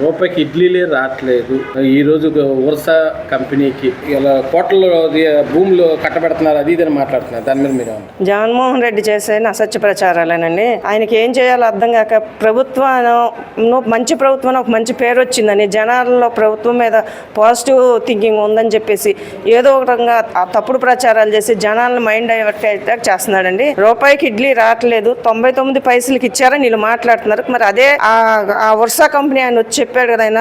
రూపాయికి ఇడ్లీలే రావట్లేదు ఈ రోజు ఉరస కంపెనీకి ఇలా కోట్ల భూములు కట్టబెడుతున్నారు అది ఇదని మాట్లాడుతున్నారు. దాని మీద మీరు జగన్మోహన్ రెడ్డి చేసే అసత్య ప్రచారాలేనండి. ఆయనకి ఏం చేయాలో అర్థం కాక ప్రభుత్వం మంచి ప్రభుత్వం ఒక మంచి పేరు వచ్చిందని జనాల్లో ప్రభుత్వం మీద పాజిటివ్ థింకింగ్ ఉందని చెప్పేసి ఏదో ఒక రకంగా తప్పుడు ప్రచారాలు చేసి జనాలను మైండ్ డైవర్ట్ అయితే చేస్తున్నాడండి. రూపాయికి ఇడ్లీ రావట్లేదు తొంభై తొమ్మిది పైసలకి ఇచ్చారని వీళ్ళు మాట్లాడుతున్నారు. మరి అదే ఆ ఆ కంపెనీ ఆయన వచ్చి చెప్పాడు కదా ఆయన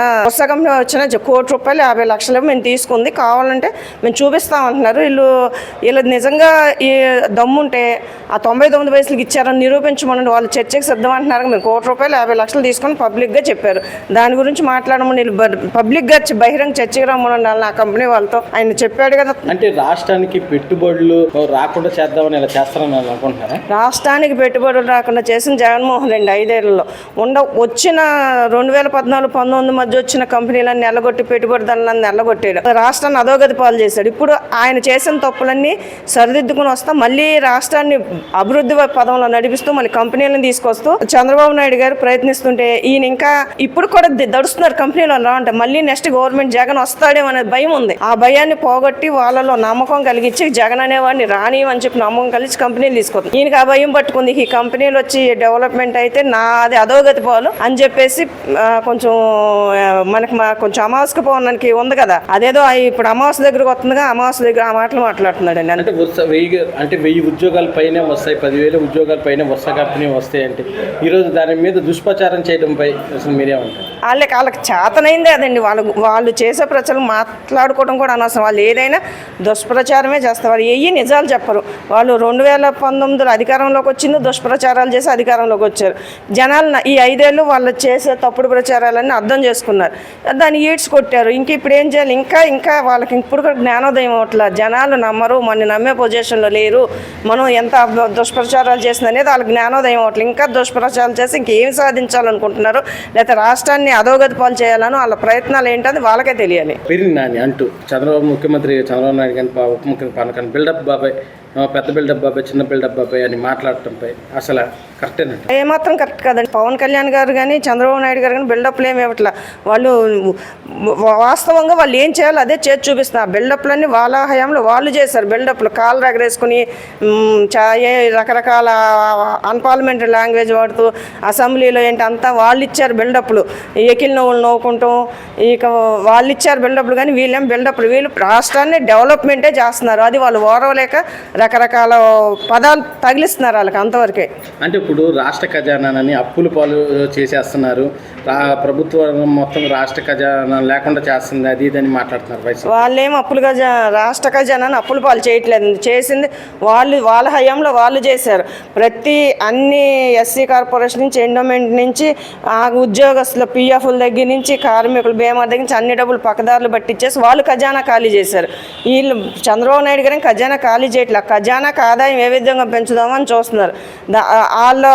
కంపెనీ వచ్చిన కోటి రూపాయలు యాభై లక్షలు మేము తీసుకుంది కావాలంటే మేము చూపిస్తాం అంటున్నారు. వీళ్ళు వీళ్ళు నిజంగా ఈ దమ్ముంటే ఆ తొంభై తొమ్మిది పైసలకి ఇచ్చారని నిరూపించమని వాళ్ళు చర్చకి సిద్ధం అంటున్నారు. మేము కోటి రూపాయలు యాభై లక్షలు తీసుకొని పబ్లిక్గా చెప్పారు. దాని గురించి మాట్లాడమని వీళ్ళు పబ్లిక్గా బహిరంగ చర్చకి రమ్మని వాళ్ళు ఆ కంపెనీ వాళ్ళతో. ఆయన చెప్పాడు కదా. అంటే రాష్ట్రానికి పెట్టుబడులు రాకుండా చేద్దామని ఇలా చేస్తారని అనుకుంటున్నారా? రాష్ట్రానికి పెట్టుబడులు రాకుండా చేసిన జగన్మోహన్ రెడ్డి ఐదేళ్ళలో. ఉండ వచ్చిన రెండు వేల పద్నాలుగు పంతొమ్మిది మధ్య వచ్చిన కంపెనీలన్నీ నెలగొట్టి పెట్టుబడిదారులను నెలగొట్టాడు రాష్ట్రాన్ని అధోగతి పాలు చేశాడు ఇప్పుడు ఆయన చేసిన తప్పులన్నీ సరిదిద్దుకుని వస్తా మళ్ళీ రాష్ట్రాన్ని అభివృద్ధి పదంలో నడిపిస్తూ మళ్ళీ కంపెనీలను తీసుకొస్తూ చంద్రబాబు నాయుడు గారు ప్రయత్నిస్తుంటే ఈయన ఇంకా ఇప్పుడు కూడా దడుస్తున్నారు కంపెనీలో రావంటే మళ్ళీ నెక్స్ట్ గవర్నమెంట్ జగన్ వస్తాడేమో అనే భయం ఉంది. ఆ భయాన్ని పోగొట్టి వాళ్ళలో నమ్మకం కలిగించి జగన్ అనేవాడిని రాని అని చెప్పి నమ్మకం కలిసి కంపెనీలు తీసుకుంది ఈయనకి ఆ భయం పట్టుకుంది. ఈ కంపెనీలు వచ్చి డెవలప్మెంట్ అయితే నాది అధోగతి పోలు అని చెప్పేసి కొంచెం మనకి మా కొంచెం అమావాస్య పౌర్ణానికి ఉంది కదా. అదేదో ఇప్పుడు అమావాస్య దగ్గరకు వస్తుందిగా అమావాస్య దగ్గర ఆ మాటలు మాట్లాడుతున్నాడండి. అంటే వరుస వెయ్యి అంటే వెయ్యి ఉద్యోగాల పైన వస్తాయి పదివేల ఉద్యోగాల పైన వరుస కంపెనీ వస్తాయి అంటే. ఈరోజు దాని మీద దుష్ప్రచారం చేయడంపై అసలు మీరేమంటారు వాళ్ళకి వాళ్ళకి చేతనైందే అదండి. వాళ్ళు వాళ్ళు చేసే ప్రచారం మాట్లాడుకోవడం కూడా అనవసరం. వాళ్ళు ఏదైనా దుష్ప్రచారమే చేస్తారు. వాళ్ళు ఏవి నిజాలు చెప్పరు. వాళ్ళు రెండు వేల పంతొమ్మిదిలో అధికారంలోకి వచ్చింది దుష్ప్రచారాలు చేసి అధికారంలోకి వచ్చారు. జనాలు ఈ ఐదేళ్ళు వాళ్ళు చేసే తప్పుడు ప్రచారాలన్నీ అర్థం చేసుకున్నారు. దాన్ని ఈడ్స్ కొట్టారు. ఇంక ఇప్పుడు ఏం చేయాలి? ఇంకా ఇంకా వాళ్ళకి ఇప్పుడు కూడా జ్ఞానోదయం అవట్లా జనాలు నమ్మరు. మన నమ్మే పొజిషన్లో లేరు. మనం ఎంత దుష్ప్రచారాలు చేసింది అనేది వాళ్ళకి జ్ఞానోదయం అవట్లేదు ఇంకా దుష్ప్రచారాలు చేసి ఇంకేం సాధించాలనుకుంటున్నారు? లేకపోతే రాష్ట్రాన్ని అధోగతి పాలు చేయాలని వాళ్ళ ప్రయత్నాలు ఏంటని వాళ్ళకే తెలియాలి. అంటూ చంద్రబాబు ముఖ్యమంత్రి చంద్రబాబు నాయుడు కానీ ఉప ముఖ్యమంత్రి పవన్ కళ్యాణ్ బిల్డప్ బాబాయ్ పెద్ద బిల్డప్ బాబాయ్ చిన్న బిల్డప్ బాబాయ్ అని మాట్లాడటంపై అసలు కరెక్టేనంట ఏమాత్రం కరెక్ట్ కాదండి. పవన్ కళ్యాణ్ గారు కానీ చంద్రబాబు నాయుడు గారు కానీ బిల్డప్లు ఏమి ఇవ్వట్లా వాళ్ళు వాస్తవంగా వాళ్ళు ఏం చేయాలో అదే చేసి చూపిస్తున్నారు. బిల్డప్లన్నీ వాళ్ళ హయాంలో వాళ్ళు చేశారు. బిల్డప్లు కాలు రగరేసుకుని ఏ రకరకాల అన్పార్లమెంటరీ లాంగ్వేజ్ వాడుతూ అసెంబ్లీలో ఏంటి అంతా వాళ్ళు ఇచ్చారు బిల్డప్లు ఎకిల్ నవ్వులు నవ్వుకుంటాం ఇక వాళ్ళు ఇచ్చారు బిల్డప్లు కానీ వీళ్ళేం బిల్డప్లు వీళ్ళు రాష్ట్రాన్ని డెవలప్మెంటే చేస్తున్నారు. అది వాళ్ళు ఓరవలేక రకరకాల పదాలు తగిలిస్తున్నారు వాళ్ళకి అంతవరకే. అంటే ఇప్పుడు రాష్ట్ర ఖజానాని అప్పుల పాలు చేసేస్తున్నారు. రా ప్రభుత్వం మొత్తం రాష్ట్ర ఖజానా లేకుండా చేస్తుంది అది ఇది అని మాట్లాడుతున్నారు వైసీపీ. వాళ్ళేం అప్పులు ఖజా రాష్ట్ర ఖజానాని అప్పుల పాలు చేయట్లేదు. చేసింది వాళ్ళు వాళ్ళ హయాంలో వాళ్ళు చేశారు. ప్రతి అన్ని ఎస్సీ కార్పొరేషన్ నుంచి ఎండోమెంట్ నుంచి ఆ ఉద్యోగస్తుల పిఎఫ్ల దగ్గర నుంచి కార్మికులు బీమా దగ్గర నుంచి అన్ని డబ్బులు పక్కదారులు పట్టించేసి వాళ్ళు ఖజానా ఖాళీ చేశారు. వీళ్ళు చంద్రబాబు నాయుడు గారిని ఖజానా ఖాళీ చేయట్లేదు ఖజానాకు ఆదాయం ఏ విధంగా పెంచుదామని చూస్తున్నారు. వాళ్ళ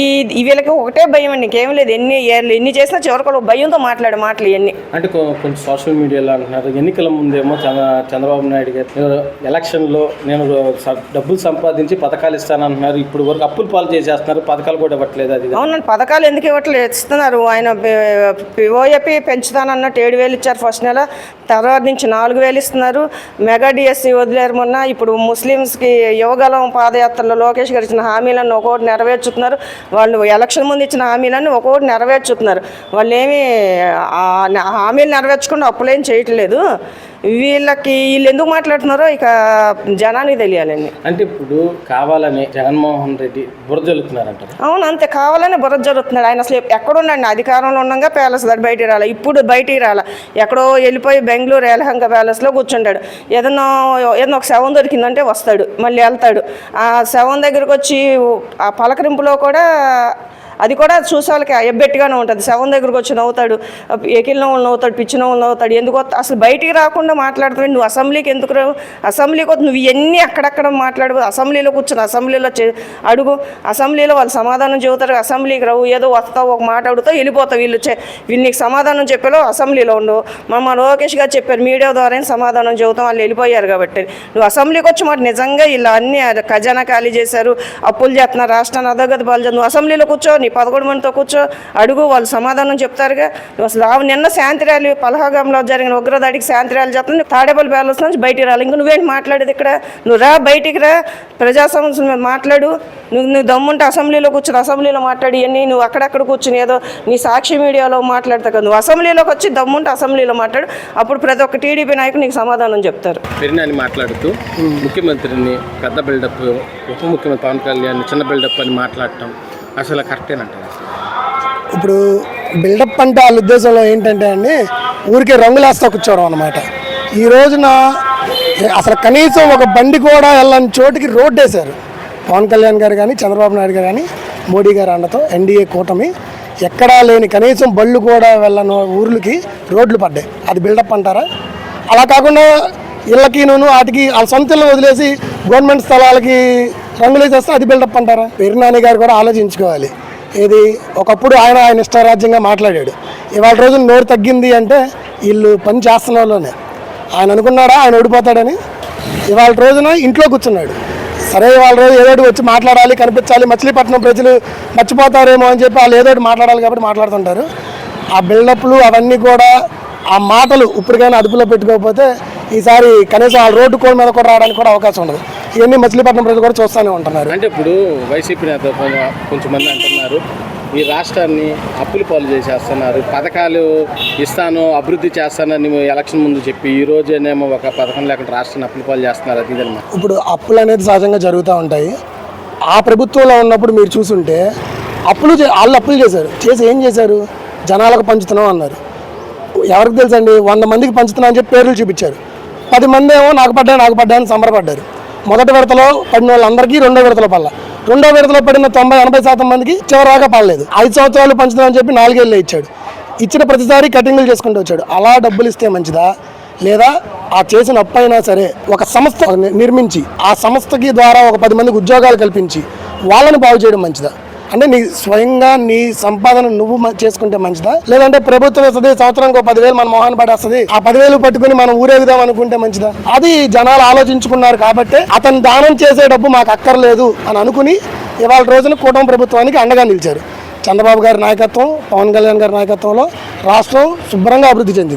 ఈ వీళ్ళకి ఒకటే భయం అండి. ఇంకేం లేదు. ఎన్ని ఎన్ని చేసినా చివరికి భయంతో మాట్లాడే మాటలు ఇవన్నీ. అంటే కొంచెం సోషల్ మీడియాలో అంటున్నారు. ఎన్నికల ముందేమో చంద్ర చంద్రబాబు నాయుడు గారు ఎలక్షన్లో నేను డబ్బులు సంపాదించి పథకాలు ఇస్తానంటున్నారు. ఇప్పుడు వరకు అప్పులు పాలు చేసేస్తున్నారు. పథకాలు కూడా ఇవ్వట్లేదు అది. అవునండి పథకాలు ఎందుకు ఇవ్వట్లేదు ఇస్తున్నారు? ఆయన ఓఏపీ పెంచుతానన్నట్టు ఏడు వేలు ఇచ్చారు ఫస్ట్ నెల. తర్వాత నుంచి నాలుగు వేలు ఇస్తున్నారు. మెగా డిఎస్సి వదిలేరు మొన్న. ఇప్పుడు ముస్లిమ్స్కి యువగలం పాదయాత్రలో లోకేష్ గారు ఇచ్చిన హామీలను ఒక్కొక్కటి నెరవేర్చుతున్నారు. వాళ్ళు ఎలక్షన్ ముందు ఇచ్చిన హామీలను ఒక్కొక్కటి నెరవేర్చుతున్నారు. వాళ్ళు ఏమి ఆ న- హామీలు నెరవేర్చకుండా అప్పులేం చేయట్లేదు. వీళ్ళకి వీళ్ళు ఎందుకు మాట్లాడుతున్నారో ఇక జనానికి తెలియాలండి. అంటే ఇప్పుడు కావాలని జగన్మోహన్ రెడ్డి బురద జల్లుతున్నారంటారు. అవును అంతే. కావాలని బుర్ర జరుగుతున్నాడు ఆయన అసలు ఎక్కడున్నాడు అధికారంలో ఉండగా ప్యాలెస్ దాటి బయటికి రాలే. ఇప్పుడు బయటికి రాలే. ఎక్కడో వెళ్ళిపోయి బెంగళూరు ఏలహంక ప్యాలెస్లో కూర్చుంటాడు. ఏదన్నా ఏదన్నా ఒక శవం దొరికిందంటే వస్తాడు. మళ్ళీ వెళ్తాడు. ఆ శవం దగ్గరకు వచ్చి ఆ పలకరింపులో కూడా అది కూడా చూసే వాళ్ళకి ఎబ్బెట్టుగానే ఉంటుంది. శవం దగ్గరకు వచ్చి నవ్వుతాడు ఎకిలిన వాళ్ళు నవ్వుతాడు పిచ్చిన వాళ్ళు నవ్వుతాడు. ఎందుకు అసలు బయటికి రాకుండా మాట్లాడుతుంది నువ్వు అసెంబ్లీకి ఎందుకు రావు అసెంబ్లీకి వద్దు. నువ్వు ఎన్ని అక్కడక్కడ మాట్లాడు అసెంబ్లీలో కూర్చొని అసెంబ్లీలో చే- అడుగు. అసెంబ్లీలో వాళ్ళు సమాధానం చెబుతారు. అసెంబ్లీకి రావు ఏదో వస్తావు ఒక మాట అడుగుతావు వెళ్ళిపోతావు. వీళ్ళు వీళ్ళకి నీకు సమాధానం చెప్పేలో అసెంబ్లీలో ఉండవు. మా లోకేష్ గారు చెప్పారు మీడియా ద్వారా సమాధానం చెబుతాం. వాళ్ళు వెళ్ళిపోయారు కాబట్టి. నువ్వు అసెంబ్లీకి వచ్చి మాట నిజంగా ఇలా అన్ని ఖజానా ఖాళీ చేశారు. అప్పులు చేస్తున్నారు. రాష్ట్రాన్ని అధోగతి పాలు నువ్వు అసెంబ్లీలో కూర్చో నీ పదకొండు మందితో కూర్చో అడుగు వాళ్ళు సమాధానం చెప్తారుగా. అసలు రావు నిన్న శాంతి ర్యాలీ పలహాగంలో జరిగిన ఉగ్రదాడికి శాంతి ర్యాలీ చెప్తుంది తాడేపల్లి ప్యాలెస్ నుంచి బయటికి రాలి. ఇంక నువ్వేంటి మాట్లాడేది ఇక్కడ? నువ్వు రా బయటికి రా. ప్రజా సమస్యల మీద మాట్లాడు. నువ్వు నువ్వు దమ్ముంటే అసెంబ్లీలో కూర్చొని అసెంబ్లీలో మాట్లాడి ఇవన్నీ నువ్వు అక్కడక్కడ కూర్చుని ఏదో నీ సాక్షి మీడియాలో మాట్లాడతా కదా. నువ్వు అసెంబ్లీలోకి వచ్చి దమ్ముంటే అసెంబ్లీలో మాట్లాడు. అప్పుడు ప్రతి ఒక్క టీడీపీ నాయకుడు నీకు సమాధానం చెప్తారు. పెరినాని మాట్లాడుతూ ముఖ్యమంత్రిని పెద్ద బిల్డప్ ఉప ముఖ్యమంత్రి పవన్ కళ్యాణ్ చిన్న బిల్డప్ అని మాట్లాడటం. అసలు కరెక్టేనంటారు ఇప్పుడు బిల్డప్ అంటే వాళ్ళ ఉద్దేశంలో ఏంటంటే అండి ఊరికే రంగులేస్తా కూర్చోవడం అనమాట ఈ రోజున అసలు కనీసం ఒక బండి కూడా వెళ్ళని చోటికి రోడ్డు వేశారు. పవన్ కళ్యాణ్ గారు కానీ చంద్రబాబు నాయుడు గారు కానీ మోడీ గారు అండతో ఎన్డీఏ కూటమి ఎక్కడా లేని కనీసం బళ్ళు కూడా వెళ్ళని ఊర్లకి రోడ్లు పడ్డాయి. అది బిల్డప్ అంటారా? అలా కాకుండా ఇళ్ళకి నూను వాటికి వాళ్ళ సొంత వదిలేసి గవర్నమెంట్ స్థలాలకి రంగులు వస్తే అది బిల్డప్ అంటారా? పేరునాని గారు కూడా ఆలోచించుకోవాలి. ఇది ఒకప్పుడు ఆయన ఆయన ఇష్టారాజ్యంగా మాట్లాడాడు. ఇవాళ రోజు నోరు తగ్గింది అంటే వీళ్ళు పని చేస్తున్న వాళ్ళనే. ఆయన అనుకున్నాడా? ఆయన ఓడిపోతాడని? ఇవాళ రోజున ఇంట్లో కూర్చున్నాడు. సరే ఇవాళ రోజు ఏదో వచ్చి మాట్లాడాలి కనిపించాలి మచిలీపట్నం ప్రజలు మర్చిపోతారేమో అని చెప్పి వాళ్ళు ఏదో ఒకటి మాట్లాడాలి కాబట్టి మాట్లాడుతుంటారు. ఆ బిల్డప్లు అవన్నీ కూడా ఆ మాటలు ఇప్పటికైనా అదుపులో పెట్టుకోకపోతే ఈసారి కనీసం ఆ రోడ్డు కోడి మీద కూడా రావడానికి కూడా అవకాశం ఉండదు. ఇవన్నీ మచిలీపట్నం ప్రజలు కూడా చూస్తూనే ఉంటున్నారు. అంటే ఇప్పుడు వైసీపీ నేత కొంత- కొంచెం మంది అంటున్నారు. ఈ రాష్ట్రాన్ని అప్పులు పాలు చేసేస్తున్నారు. పథకాలు ఇస్తాను అభివృద్ధి చేస్తానని ఎలక్షన్ ముందు చెప్పి ఈ రోజేనేమో ఒక పథకం లేకుండా రాష్ట్రాన్ని అప్పులు పాలు చేస్తున్నారు. అది ఇదన్నమాట ఇప్పుడు అప్పులు అనేది సహజంగా జరుగుతూ ఉంటాయి. ఆ ప్రభుత్వంలో ఉన్నప్పుడు మీరు చూసుంటే అప్పులు వాళ్ళు అప్పులు చేశారు. చేసి ఏం చేశారు? జనాలకు పంచుతున్నాం అన్నారు. ఎవరికి తెలుసండి? వంద మందికి పంచుతున్నాం అని చెప్పి పేర్లు చూపించారు. పది మంది ఏమో నాకు పడ్డా నాకు పడ్డా అని సంబరపడ్డారు. మొదటి విడతలో పడిన వాళ్ళందరికీ రెండో విడతలో పడల. రెండో విడతలో పడిన తొంభై ఎనభై శాతం మందికి చివరాగా పడలేదు. ఐదు సంవత్సరాలు పంచుదామని చెప్పి నాలుగేళ్ళు ఇచ్చాడు. ఇచ్చిన ప్రతిసారి కటింగ్లు చేసుకుంటూ వచ్చాడు. అలా డబ్బులు ఇస్తే మంచిదా? లేదా ఆ చేసిన అప్పు అయినా సరే ఒక సంస్థ నిర్మించి ఆ సంస్థకి ద్వారా ఒక పది మందికి ఉద్యోగాలు కల్పించి వాళ్ళని బాగు చేయడం మంచిదా? అంటే నీ స్వయంగా నీ సంపాదన నువ్వు చేసుకుంటే మంచిదా? లేదంటే ప్రభుత్వం వస్తుంది సంవత్సరానికి ఒక పదివేలు మన మొహాన్ని పడేస్తుంది ఆ పదివేలు పట్టుకుని మనం ఊరేగుదాం అనుకుంటే మంచిదా? అది జనాలు ఆలోచించుకున్నారు కాబట్టి అతను దానం చేసే డబ్బు మాకు అక్కర్లేదు అని అనుకుని ఇవాళ రోజున కూటమి ప్రభుత్వానికి అండగా నిలిచారు. చంద్రబాబు గారి నాయకత్వం పవన్ కళ్యాణ్ గారి నాయకత్వంలో రాష్ట్రం శుభ్రంగా అభివృద్ధి చెందింది.